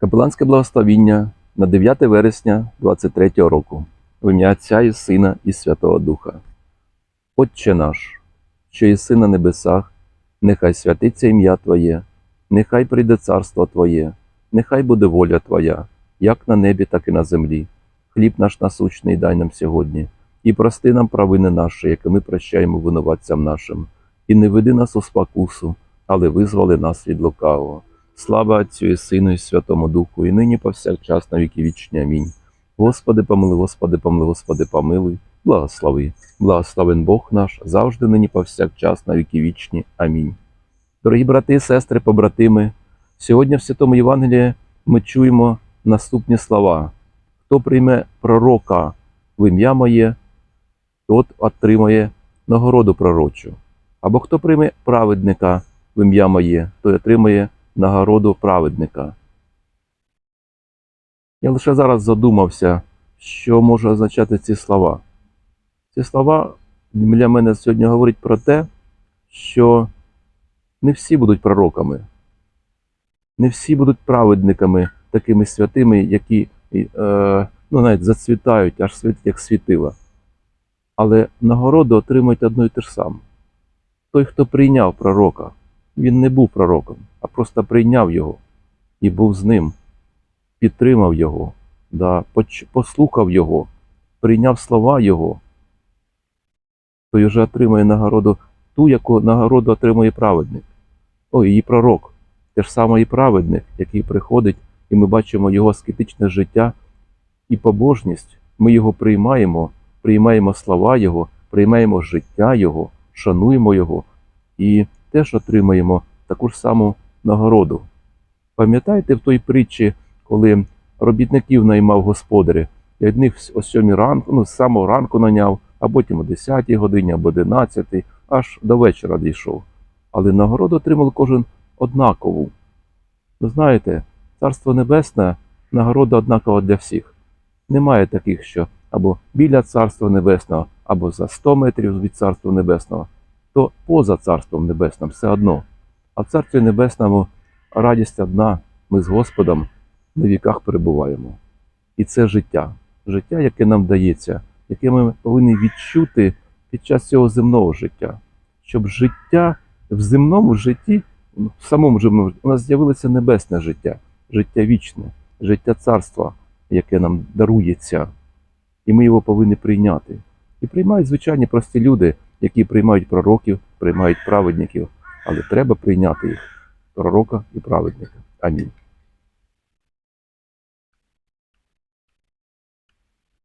Капеланське благословіння на 9 вересня 23 року в ім'я Отця і Сина і Святого Духа. Отче наш, що єси на небесах, нехай святиться ім'я Твоє, нехай прийде царство Твоє, нехай буде воля Твоя, як на небі, так і на землі. Хліб наш насущний дай нам сьогодні, і прости нам провини наші, які ми прощаємо винуватцям нашим, і не веди нас у спокусу, але визволи нас від лукавого. Слава Отцю і Сину, і Святому Духу, і нині повсякчас на віки вічні. Амінь. Господи, помилуй, Господи, помилуй, Господи, помилуй, благослови. Благословен Бог наш, завжди нині повсякчас на віки вічні. Амінь. Дорогі брати сестри, побратими, сьогодні в Святому Євангелії ми чуємо наступні слова. Хто прийме пророка в ім'я моє, тот отримає нагороду пророчу. Або хто прийме праведника в ім'я моє, той отримає нагороду праведника. Я лише зараз задумався, що може означати ці слова. Ці слова для мене сьогодні говорять про те, що не всі будуть пророками, не всі будуть праведниками, такими святими, які е, ну, навіть зацвітають, аж світять, як світила. Але нагороду отримують одну і те ж саме. Той, хто прийняв пророка, він не був пророком, а просто прийняв його і був з ним, підтримав його, да, послухав його, прийняв слова його, той вже отримує нагороду, ту, яку нагороду отримує праведник. О, і пророк, те ж саме і праведник, який приходить, і ми бачимо його аскетичне життя і побожність. Ми його приймаємо, приймаємо слова Його, приймаємо життя Його, шануємо Його і теж отримаємо таку ж саму нагороду. Пам'ятаєте в той притчі, коли робітників наймав господарі, і одних о 7 ранку, ну, з самого ранку наняв, а потім о 10 годині або 11, аж до вечора дійшов. Але нагороду отримав кожен однакову. Ви знаєте, Царство Небесне нагорода однакова для всіх. Немає таких, що або біля Царства Небесного, або за 100 метрів від Царства Небесного, то поза Царством Небесним все одно. А в Царстві Небесному радість одна, ми з Господом на віках перебуваємо. І це життя, життя, яке нам дається, яке ми повинні відчути під час цього земного життя, щоб життя в земному житті, в самому земному житті, у нас з'явилося небесне життя, життя вічне, життя царства, яке нам дарується, і ми його повинні прийняти. І приймають звичайні прості люди, які приймають пророків, приймають праведників, але треба прийняти їх, пророка і праведника. Амінь.